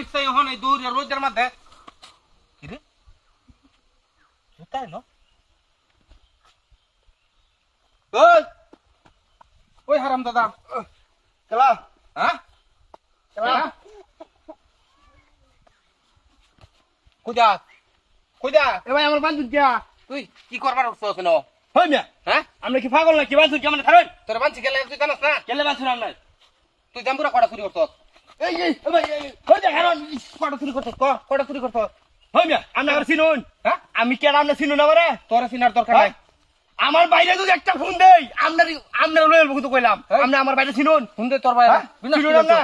রিক্সা এখন এই দৌড়ে রোদের মধ্যে। কি রে? জুতাই ন? ওই! ওই হারাম দাদা। চলা হ্যাঁ? চলা কুদা কুদা এ ভাই আমার বান্ধব কিয়া তুই কি করবার উঠছস ন হই মিয়া। হ্যাঁ? আমরা কি পাগল নাকি? বান্ধব তোর গেলে তুই জানাস না? কেলে বান্ধব আমরা তুই জাম্বুরা চুরি করছস? এই এই ভাই এই হই যা কারণ কটা চুরি করছস ক কটা চুরি করছস হই মিয়া আমরা আর চিনুন হ্যাঁ? আমি কেন আমরা চিনুন আমারে তোর সিনার দরকার নাই। আমার বাইরে যদি একটা ফোন দেই আপনার আপনার লয়েল বহুত কইলাম। হ্যাঁ? আপনি আমার বাইরে চিনুন। হুন্দে তোর ভাই হ্যাঁ? চিনুন না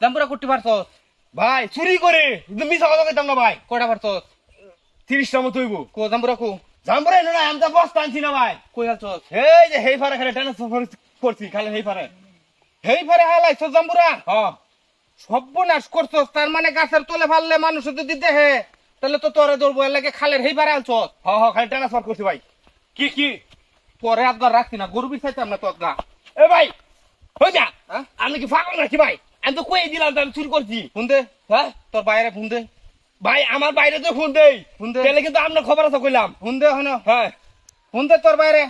জাম্বুরা কুটি পারছস ভাই চুরি করে মিছা কথা কইতাম না ভাই। কটা পারছস তিরিশটা মতো হইব। কো জাম্বুরা কো। জাম্বরে না আমি তো বস্তা আনছি না ভাই। কই আছস এই যে হেই পারে খালি ট্রান্সফার করছি খালি হেই পারে হেই ফেরে হালাইছস জাম্বুরা হ্যাঁ। সর্বনাশ করছস তার মানে গাছের তলে ফাললে মানুষ যদি দেহে তাহলে তো তোরে এর লাগে খালের হেই পারে আলছস হ্যাঁ হ্যাঁ খালি ট্রান্সফার করছি ভাই। কি কি? তোরে আদগার রাখছি না গরু বিছাইতাম না তো আদগা এ ভাই হই যা হ্যাঁ? আমি কি পাগল নাকি ভাই? আমি তো কই দিলাম তো আমি চুরি করছি? হুন্দে হ্যাঁ? তোর বাইরে ফোন দে। ভাই আমার বাইরে তো ফোন দেই। ফোন দে। তাহলে কিন্তু আমরা খবর আছে কইলাম। হুন্দে হন হ্যাঁ। ফোন দে তোর বাইরে।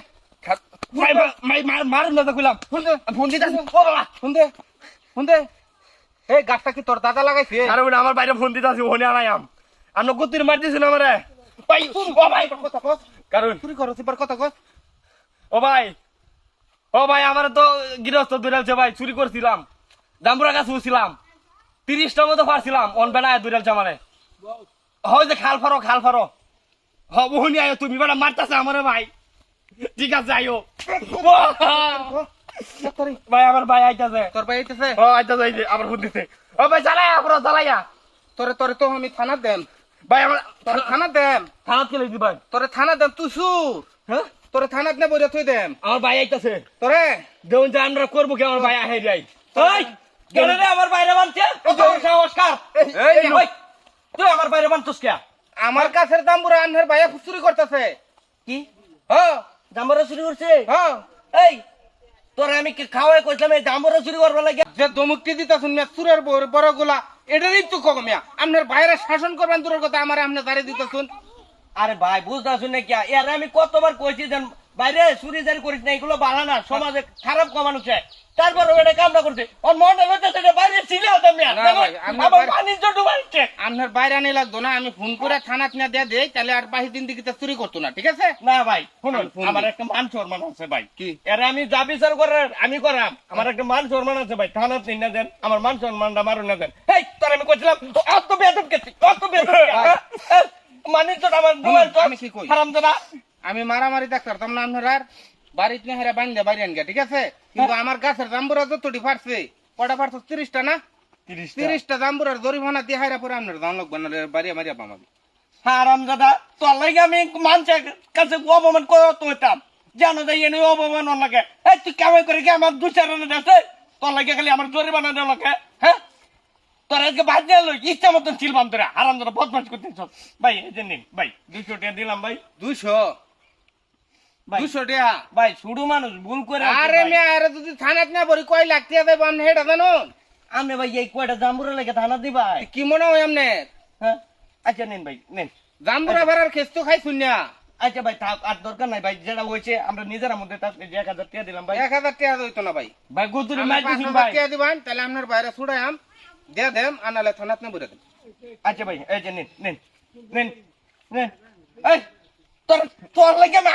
ভাই মারুন না তো কইলাম। হুন্দে ফোন দিতে ও বাবা। হুন্দে হুন্দে এই গাছটা কি তোর দাদা লাগাইছে আরে ওটা আমার বাইরে ফোন দিতে আছে ওখানে আনাইম আপনি গতির মার দিয়েছেন আমারে ভাই ও ভাই কথা কস কারণ চুরি এবার কথা কস ও ভাই ও ভাই আমার তো গৃহস্থ ভাই চুরি করছিলাম গাছ উঠছিলাম তিরিশটার মতো পারছিলাম অন বেড়ায় দূরালছে আমারে হয় যে খাল ফারো খাল ফারো হ বহুনি আয়ো তুমি বেড়া মারতাছে আমারে ভাই ঠিক আছে আয়ো ভাই আমার ভাই আইতাছে। তোর ভাই আইতেছে? ও আইতাছে এই যে ফোন দিতে ও ভাই চালায়া পুরো চালায়া তোরে তোরে তো আমি থানা দেম। ভাই আমার তোরে থানা দেম। থানাত কে লাগি ভাই? তোরে থানা দেম তুই সুর হ্যাঁ? তোরে থানাত নে বইরা থই দেম। আমার ভাই আইতাছে। তোরে? দেউন যে আমরা করব কি? আমার ভাই আহে যাই ওই কেন রে আমার বাইরে বানছে। তোর সংস্কার এই, এই, তুই আমার বাইরে বানছস কে? আমার কাছের আনহের ভাইয়া চুরি করতেছে। কি? হ্যাঁ চুরি করছে? হ্যাঁ এই তোর আমি কি খাওয়াই কইছিলাম? এই জাম্বরা চুরি করবার লাগে। যে দমুকটি দিতেছুন মিয়া চুরের বড় বড়গুলা এটারই তো কম মিয়া। আপনার বাইরে শাসন করবেন দূরের কথা আমার আপনি দাঁড়িয়ে দিতেছুন। আরে ভাই বুঝতে শুনে কি? এর আমি কতবার কইছি যেন বাইরে চুরি জারি করিস না এগুলো বাড়া না সমাজে খারাপ কমানো চায় তারপর এটা কামটা করছে। ওর বাইরে ছিল না আমি আমার বাণিজ্য ডুবাইছে আপনার বাইরে আনি লাগতো না আমি ফোন করে থানাত না দিয়ে দেই তাহলে আর বাহি দিন দিকে চুরি করতো না ঠিক আছে? না ভাই শুনুন আমি আমার একটা মান সম্মান আছে ভাই। কি? এর আমি যা বিচার করার আমি করাম। আমার একটা মান সম্মান আছে ভাই থানা তিন না দেন আমার মান সম্মানটা মারুন না দেন। এই তোর আমি কইছিলাম অত বেদব কেছি অত বেদব মানিস তো আমার আমি কি কই? আমি মারামারি দেখতাম না আপনার আর? বাড়িতে হেরা বান্ধে বাইরে আনগে ঠিক আছে? কিন্তু আমার গাছের জাম্বুরা যতটি ফাটছে কটা ফাটছে? তিরিশটা না? তিরিশ তিরিশটা জাম্বুরার জরিমানা দিয়ে হাইরা পরে আপনার দাম লাগবে না বাড়িয়া মারিয়া পামাবি হারাম দাদা তোর লাগে আমি মানুষের কাছে অপমান করত হইতাম। জানো যাই এনে অপমান লাগে। এই তুই কামাই করে কি আমার দু চার রানে দেশে তোর লাগে খালি আমার জরিমানা দেওয়া লাগে হ্যাঁ? তোর আজকে বাদ দিয়ে লই ইচ্ছা মতন ছিলবাম তোরা। হারাম দাদা বদমাস করতেছ ভাই এই যে নিন ভাই দুইশো টাকা দিলাম ভাই। দুইশো? দুইশো টাকা। ভাই শুরু মানুষ ভুল করে আরে। মেয়ে আরে যদি থানাত না বলি কয় জানো আপনি ভাই এই কয়টা জাম্বুরা লেগে থানা দি ভাই। কি মনে হয় আপনি হ্যাঁ? আচ্ছা নিন ভাই নিন। জাম্বুরা ভেড়ার খেস্ত খাই শুনিয়া আচ্ছা ভাই থাক আর দরকার নাই ভাই যেটা হয়েছে আমরা নিজেরা মধ্যে তার এক হাজার টাকা দিলাম ভাই। এক হাজার টাকা দিত না ভাই। ভাই আমি মার দিছেন ভাই। টাকা দিবেন তাহলে আপনার বাইরে ছুড়াই আম দিয়ে দেম আনালে থানাত না বলে আচ্ছা ভাই এই যে নিন নিন নিন নিন। এই তোর তোর লাগে না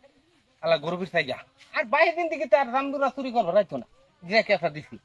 আলা গরুবির সাই যা। আর বাইশ দিন থেকে তার রামদুরা চুরি করব, রাইতো না। যে কেসা দিছি।